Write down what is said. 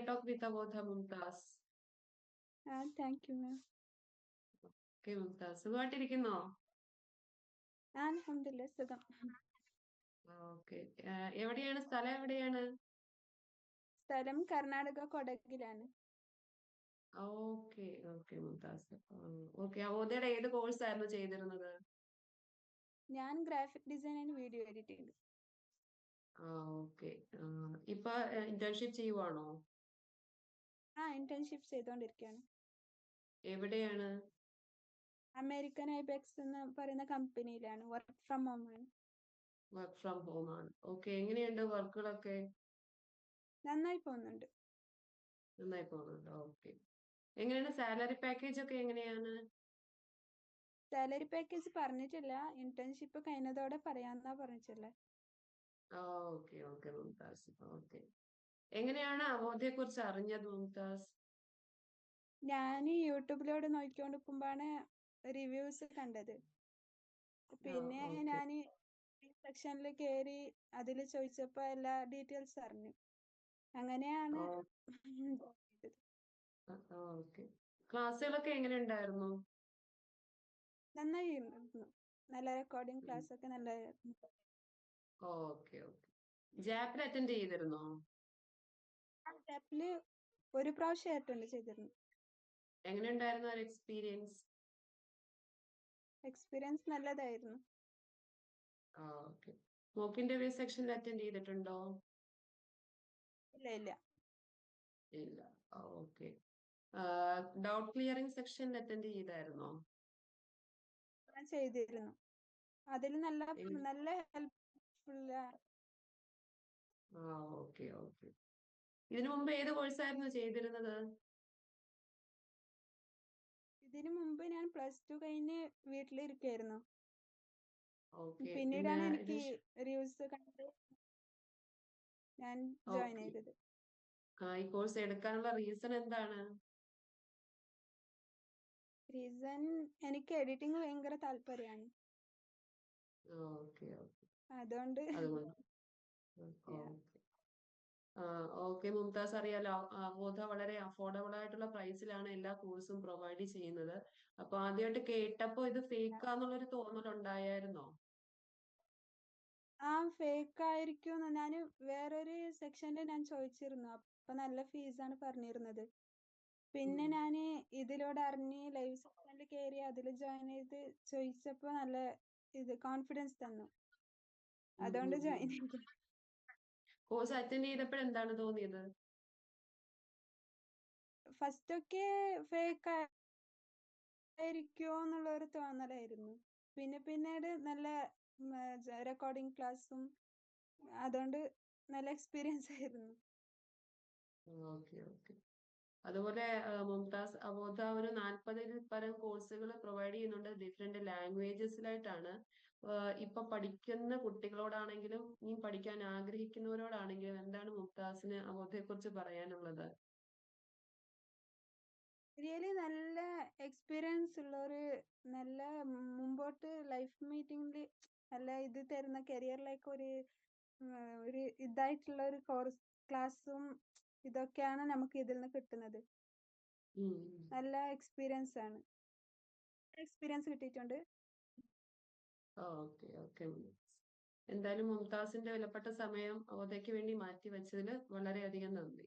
career talk with Avodha Mumtaz. ആ thank you ma'am okay Mumtaz സുഖമായിട്ടിരിക്കുന്നോ? അൽഹംദുലില്ലാ സുഖം. ഓക്കെ എവിടെയാണ്? സ്ഥലം എവിടെയാണ്? സ്ഥലം കർണാടക കൊടകിലാണ്. ഓക്കെ ഓക്കെ മുംതാസ് ഓക്കെ അവോധയുടെ ഏത് കോഴ്സ് ആയിരുന്നു ചെയ്തിരുന്നത്? ഞാൻ graphic design and video editing ആ ഓക്കെ ഇപ്പൊ ഇന്റേൺഷിപ്പ് ചെയ്യുവാണോ? ആ ഇന്റേൺഷിപ്പ് ചെയ്തുകൊണ്ടിരിക്കുകയാണ് എവിടെയാണ്? അമേരിക്കൻ ഐബെക്സ് എന്ന് പറയുന്ന കമ്പനിയിലാണ് വർക്ക് ഫ്രം ഹോം ആണ്. വർക്ക് ഫ്രം ഹോം ആണ്. ഓക്കെ എങ്ങനെയുണ്ട് വർക്കുകളൊക്കെ? നന്നായി പോകുന്നുണ്ട്. നന്നായി പോകുന്നുണ്ട്. ഓക്കെ എങ്ങനെയാണ് സാലറി പാക്കേജ് ഒക്കെ എങ്ങനെയാണ്? സാലറി പാക്കേജ് പറഞ്ഞിട്ടില്ല. ഇന്റേൺഷിപ്പ് കഴിഞ്ഞതോടെ പറയാന്നാ പറഞ്ഞിട്ടുള്ളത് ഓക്കെ ഓക്കെ ഓക്കെ എങ്ങനെയാണ് അബോധയെ കുറിച്ച് അറിഞ്ഞത് മുംതാസ്? ഞാൻ യൂട്യൂബിലൂടെ നോക്കിക്കൊണ്ടിരിക്കുമ്പോഴാണ് റിവ്യൂസ് കണ്ടത്. പിന്നെ. ഞാൻ സെക്ഷനിൽ കയറി അതിൽ ചോദിച്ചപ്പോ എല്ലാ ഡീറ്റെയിൽസ് അറിഞ്ഞു. അങ്ങനെയാണ് ക്ലാസ്സുകളൊക്കെ എങ്ങനെ ഉണ്ടായിരുന്നു? നന്നായി നല്ല റെക്കോർഡിംഗ് ക്ലാസ് ഒക്കെ നല്ല ഓക്കെ ഓക്കെ. ജാപ്പിൽ അറ്റൻഡ് ചെയ്തിരുന്നോ? ലാപ്പിൽ ഒരു പ്രാവശ്യം അറ്റൻഡ് ചെയ്തിരുന്നു. എങ്ങനെ ഉണ്ടായിരുന്നു ആ എക്സ്പീരിയൻസ്? എക്സ്പീരിയൻസ് നല്ലതായിരുന്നു. ആ ഓക്കെ. മോക്ക് ഇന്റർവ്യൂ സെക്ഷനിൽ അറ്റൻഡ് ചെയ്തിട്ടുണ്ടോ? ഇല്ല ഇല്ല. ഇല്ല. ഓക്കെ. ഡൗട്ട് ക്ലിയറിംഗ് സെക്ഷനിൽ അറ്റൻഡ് ചെയ്തായിരുന്നോ? ഞാൻ ചെയ്തിരുന്നു. അതിൽ നല്ല നല്ല ഹെൽപ്ഫുൾ ആ ഓക്കെ ഓക്കെ. ഇതിനു മുമ്പ് ഏത് കോഴ്സായിരുന്നു ചെയ്തിരുന്നത്? ഇതിനു മുമ്പ് ഞാൻ പ്ലസ് ടു കഴിഞ്ഞ് വീട്ടിലിരിക്കായിരുന്നു. പിന്നീടാണ് പിന്നെ എനിക്ക് റിവ്യൂസ് കണ്ട് ഞാൻ ജോയിൻ. ചെയ്തത്. ഈ കോഴ്സ് എടുക്കാനുള്ള റീസൺ എന്താണ്? റീസൺ എനിക്ക് എഡിറ്റിംഗ് ഭയങ്കര താല്പര്യമാണ് അതുകൊണ്ട്. ഓക്കെ. മുംതാസ് അറിയാലോ ബോധ വളരെ അഫോർഡബിൾ ആയിട്ടുള്ള പ്രൈസിലാണ് എല്ലാ കോഴ്സും പ്രൊവൈഡ് ചെയ്യുന്നത്. അപ്പൊ ആദ്യമായിട്ട് കേട്ടപ്പോ ഇത് ഫേക്ക് ആന്നുള്ളൊരു തോന്നലുണ്ടായിരുന്നോ ആ ഫേക്ക് ആയിരിക്കും ഞാൻ വേറൊരു സെക്ഷനിൽ ഞാൻ ചോദിച്ചിരുന്നു. അപ്പൊ നല്ല ഫീസാണ് പറഞ്ഞിരുന്നത്. പിന്നെ ഞാൻ ഇതിലൂടെ അറിഞ്ഞ് ലൈവ് സെക്ഷനിൽ കയറി അതിൽ ജോയിൻ ചെയ്ത് ചോദിച്ചപ്പോ നല്ല ഇത് കോൺഫിഡൻസ് തന്നു. അതുകൊണ്ട് ജോയിൻ ചെയ്തു. കോഴ്സ് അറ്റൻഡ് ചെയ്തപ്പോൾ എന്താണ് തോന്നിയത്? ഫസ്റ്റ് ഒക്കെ ഫേക്ക് ആയിരിക്കുമോ എന്നുള്ള ഒരു തോന്നലായിരുന്നു. പിന്നെ പിന്നീട് നല്ല റെക്കോർഡിംഗ് ക്ലാസ്സും അതുകൊണ്ട് നല്ല എക്സ്പീരിയൻസ് ആയിരുന്നു. Okay okay. അതുപോലെ മുംതാസ് അബോധ ഒരു നാൽപ്പതിൽ പരം കോഴ്സുകൾ പ്രൊവൈഡ് ചെയ്യുന്നുണ്ട്. ഡിഫറെന്റ് ലാംഗ്വേജസിലായിട്ടാണ് ഇപ്പൊ പഠിക്കുന്ന കുട്ടികളോടാണെങ്കിലും ഇനി പഠിക്കാൻ ആഗ്രഹിക്കുന്നവരോടാണെങ്കിലും എന്താണ് മുംതാസിന് അബോധയെ കുറിച്ച് പറയാനുള്ളത്? റിയലി നല്ല എക്സ്പീരിയൻസ് ഉള്ള ഒരു നല്ല മുമ്പോട്ട് ലൈഫ് മീറ്റിംഗിൽ നല്ല ഇത് തരുന്ന കരിയറിലേക്ക് ഒരു ഒരു ഇതായിട്ടുള്ള ഒരു കോഴ്സ് ക്ലാസ്സും ഇതൊക്കെയാണ് നമുക്ക് ഇതിൽ നിന്ന് കിട്ടുന്നത്. നല്ല എക്സ്പീരിയൻസ് ആണ്. എക്സ്പീരിയൻസ് കിട്ടിയിട്ടുണ്ട്. ഓക്കെ ഓക്കെ എന്തായാലും മുംതാസിന്റെ വിലപ്പെട്ട സമയം അവതയ്ക്ക് വേണ്ടി മാറ്റി വെച്ചതിൽ വളരെയധികം നന്ദി.